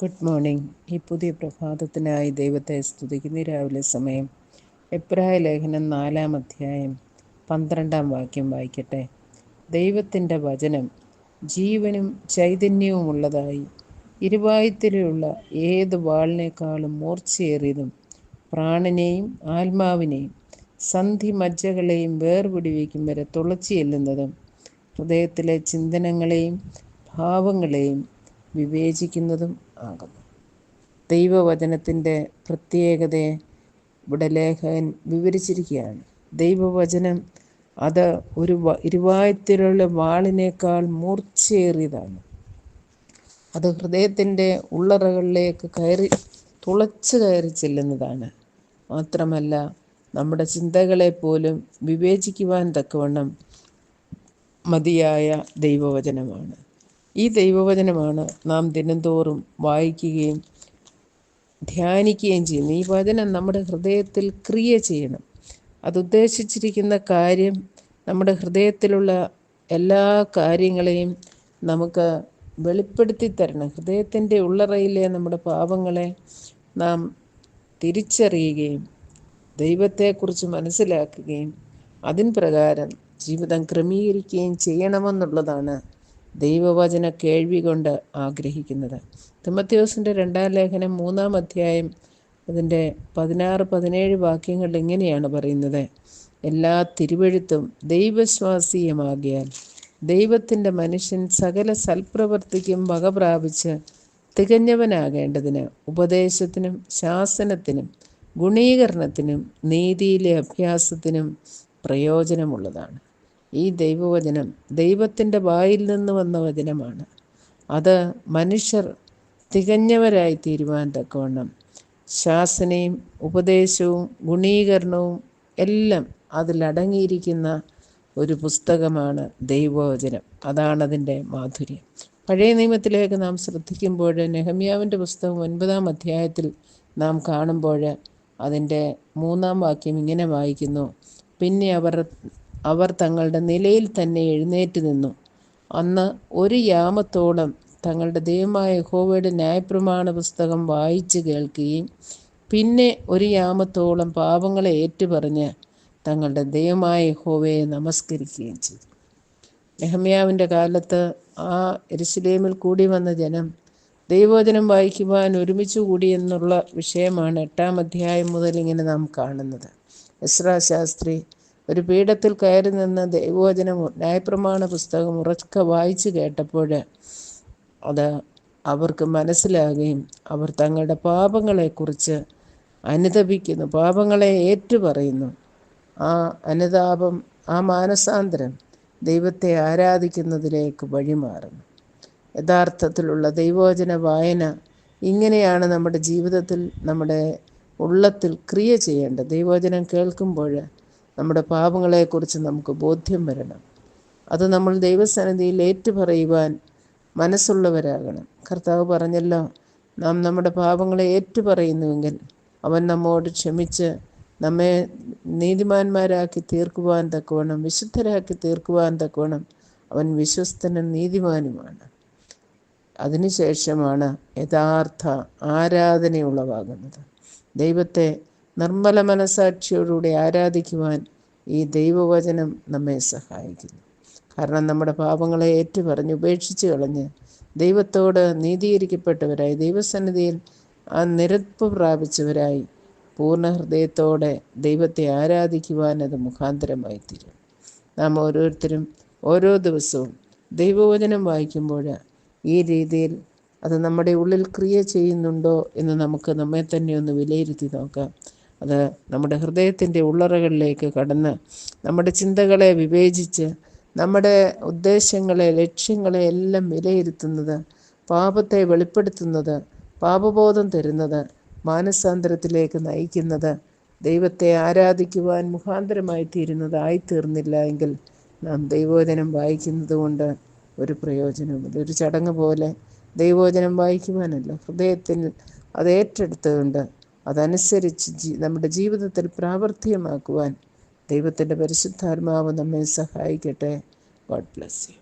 Good morning ഈ പുതിയ പ്രഭാതത്തിനായി ദൈവത്തെ സ്തുതിക്കുന്ന. രാവിലെ സമയം എബ്രായ ലേഖനം നാലാം അധ്യായം പന്ത്രണ്ടാം വാക്യം വായിക്കട്ടെ. ദൈവത്തിന്റെ വചനം ജീവനും ചൈതന്യവുമുള്ളതായി ഇരുവായുത്തിലുള്ള ഏത് വാളിനേക്കാളും മൂർച്ചയേറിയതും പ്രാണനെയും ആത്മാവിനെയും സന്ധി മജ്ജകളെയും വേർപിടിവയ്ക്കും വരെ തുളച്ചു ചെല്ലുന്നതും ഹൃദയത്തിലെ ചിന്തനങ്ങളെയും ഭാവങ്ങളെയും വിവേചിക്കുന്നതും ആകുന്നു. ദൈവവചനത്തിന്റെ പ്രത്യേകതയെ ഇവിടെ ലേഖകൻ വിവരിച്ചിരിക്കുകയാണ്. ദൈവവചനം അത് ഒരു ഇരുവായത്തിലുള്ള വാളിനേക്കാൾ മൂർച്ചയേറിയതാണ്. അത് ഹൃദയത്തിന്റെ ഉള്ളറകളിലേക്ക് കയറി തുളച്ചു കയറി ചെല്ലുന്നതാണ്. മാത്രമല്ല നമ്മുടെ ചിന്തകളെ പോലും വിവേചിക്കുവാൻ തക്കവണ്ണം മതിയായ ദൈവവചനമാണ്. ഈ ദൈവവചനമാണ് നാം ദിനംതോറും വായിക്കുകയും ധ്യാനിക്കുകയും ചെയ്യുന്നത്. ഈ വചനം നമ്മുടെ ഹൃദയത്തിൽ ക്രിയ ചെയ്യണം. അതുദ്ദേശിച്ചിരിക്കുന്ന കാര്യം നമ്മുടെ ഹൃദയത്തിലുള്ള എല്ലാ കാര്യങ്ങളെയും നമുക്ക് വെളിപ്പെടുത്തി തരണം. ഹൃദയത്തിന്റെ ഉള്ളറയിലെ നമ്മുടെ പാപങ്ങളെ നാം തിരിച്ചറിയുകയും ദൈവത്തെക്കുറിച്ച് മനസ്സിലാക്കുകയും അതിൻ പ്രകാരം ജീവിതം ക്രമീകരിക്കുകയും ചെയ്യണമെന്നുള്ളതാണ് ദൈവവചന കേൾവി കൊണ്ട് ആഗ്രഹിക്കുന്നത്. തിമത്യോസിന്റെ രണ്ടാം ലേഖനം മൂന്നാം അധ്യായം അതിന്റെ പതിനാറ് പതിനേഴ് വാക്യങ്ങൾ ഇങ്ങനെയാണ് പറയുന്നത്. എല്ലാ തിരുവഴുത്തും ദൈവശ്വാസീയമാകിയാൽ ദൈവത്തിന്റെ മനുഷ്യൻ സകല സൽപ്രവർത്തിക്കും വക പ്രാപിച്ച് തികഞ്ഞവനാകേണ്ടതിന് ഉപദേശത്തിനും ശാസനത്തിനും ഗുണീകരണത്തിനും നീതിയിലെ അഭ്യാസത്തിനും പ്രയോജനമുള്ളതാണ്. ഈ ദൈവവചനം ദൈവത്തിന്റെ വായിൽ നിന്ന് വന്ന വചനമാണ്. അത് മനുഷ്യർ തികഞ്ഞവരായി തീരുവാൻ തക്കവണ്ണം ശാസനയും ഉപദേശവും ഗുണീകരണവും എല്ലാം അതിലടങ്ങിയിരിക്കുന്ന ഒരു പുസ്തകമാണ് ദൈവവചനം. അതാണ് അതിന്റെ മാധുര്യം. പഴയ നിയമത്തിലേക്ക് നാം ശ്രദ്ധിക്കുമ്പോൾ നെഹമ്യാവിന്റെ പുസ്തകം ഒൻപതാം അധ്യായത്തിൽ നാം കാണുമ്പോൾ അതിന്റെ മൂന്നാം വാക്യം ഇങ്ങനെ വായിക്കുന്നു. പിന്നെ അവർ അവർ തങ്ങളുടെ നിലയിൽ തന്നെ എഴുന്നേറ്റ് നിന്നു. അന്ന് ഒരു യാമത്തോളം തങ്ങളുടെ ദൈവമായ ഹോവയുടെ ന്യായപ്രമാണ പുസ്തകം വായിച്ച് കേൾക്കുകയും പിന്നെ ഒരു യാമത്തോളം പാപങ്ങളെ ഏറ്റുപറഞ്ഞ് തങ്ങളുടെ ദൈവമായ ഹോവയെ നമസ്കരിക്കുകയും ചെയ്തു. നെഹമ്യാവിന്റെ കാലത്ത് ആ എരുസലേമിൽ കൂടി വന്ന ജനം ദൈവവചനം വായിക്കുവാൻ ഒരുമിച്ച് കൂടി എന്നുള്ള വിഷയമാണ് എട്ടാം അധ്യായം മുതൽ ഇങ്ങനെ നാം കാണുന്നത്. എസ്രാ ശാസ്ത്രി ഒരു പീഠത്തിൽ കയറി നിന്ന് ദൈവവചനം ന്യായപ്രമാണ പുസ്തകം ഉറക്ക വായിച്ചു കേട്ടപ്പോൾ അത് അവർക്ക് മനസ്സിലാകുകയും അവർ തങ്ങളുടെ പാപങ്ങളെക്കുറിച്ച് അനുതപിക്കുന്നു പാപങ്ങളെ ഏറ്റുപറയുന്നു. ആ അനുതാപം ആ മാനസാന്തരം ദൈവത്തെ ആരാധിക്കുന്നതിലേക്ക് വഴിമാറുന്നു. യഥാർത്ഥത്തിലുള്ള ദൈവവചന വായന ഇങ്ങനെയാണ് നമ്മുടെ ജീവിതത്തിൽ നമ്മുടെ ഉള്ളത്തിൽ ക്രിയ ചെയ്യേണ്ടത്. ദൈവവചനം കേൾക്കുമ്പോൾ നമ്മുടെ പാപങ്ങളെക്കുറിച്ച് നമുക്ക് ബോധ്യം വരണം. അത് നമ്മൾ ദൈവസന്നിധിയിൽ ഏറ്റുപറയുവാൻ മനസ്സുള്ളവരാകണം. കർത്താവ് പറഞ്ഞല്ലോ നാം നമ്മുടെ പാപങ്ങളെ ഏറ്റുപറയുന്നുവെങ്കിൽ അവൻ നമ്മോട് ക്ഷമിച്ച് നമ്മെ നീതിമാന്മാരാക്കി തീർക്കുവാൻ തക്കവണ്ണം വിശുദ്ധരാക്കി തീർക്കുവാൻ തക്കവണ്ണം അവൻ വിശ്വസ്തനും നീതിമാനുമാണ്. അതിനുശേഷമാണ് യഥാർത്ഥ ആരാധനയുളവാകുന്നത്. ദൈവത്തെ നിർമ്മല മനസാക്ഷിയോടുകൂടി ആരാധിക്കുവാൻ ഈ ദൈവവചനം നമ്മെ സഹായിക്കുന്നു. കാരണം നമ്മുടെ പാപങ്ങളെ ഏറ്റുപറഞ്ഞ് ഉപേക്ഷിച്ച് കളഞ്ഞ് ദൈവത്തോട് നീതീകരിക്കപ്പെട്ടവരായി ദൈവസന്നിധിയിൽ ആ നിരപ്പ് പ്രാപിച്ചവരായി പൂർണ ഹൃദയത്തോടെ ദൈവത്തെ ആരാധിക്കുവാൻ അത് മുഖാന്തരമായി തീരും നാം ഓരോരുത്തരും ഓരോ ദിവസവും ദൈവവചനം വായിക്കുമ്പോൾ ഈ രീതിയിൽ അത് നമ്മുടെ ഉള്ളിൽ ക്രിയ ചെയ്യുന്നുണ്ടോ എന്ന് നമുക്ക് നമ്മെ തന്നെ ഒന്ന് വിലയിരുത്തി നോക്കാം. അത് നമ്മുടെ ഹൃദയത്തിന്റെ ഉള്ളറകളിലേക്ക് കടന്ന് നമ്മുടെ ചിന്തകളെ വിവേചിച്ച് നമ്മുടെ ഉദ്ദേശങ്ങളെ ലക്ഷ്യങ്ങളെ എല്ലാം വിലയിരുത്തുന്നത് പാപത്തെ വെളിപ്പെടുത്തുന്നത് പാപബോധം തരുന്നത് മാനസാന്തരത്തിലേക്ക് നയിക്കുന്നത് ദൈവത്തെ ആരാധിക്കുവാൻ മുഖാന്തരമായി തീരുന്നതായി തീർന്നില്ല എങ്കിൽ നാം ദൈവോചനം വായിക്കുന്നത് കൊണ്ട് ഒരു പ്രയോജനവുമില്ല. ഒരു ചടങ്ങ് പോലെ ദൈവോചനം വായിക്കുവാനല്ല ഹൃദയത്തിൽ അത് ഏറ്റെടുത്തുകൊണ്ട് അതനുസരിച്ച് ജീ നമ്മുടെ ജീവിതത്തിൽ പ്രാവർത്തികമാക്കുവാൻ ദൈവത്തിന്റെ പരിശുദ്ധാത്മാവ് നമ്മെ സഹായിക്കട്ടെ. God bless you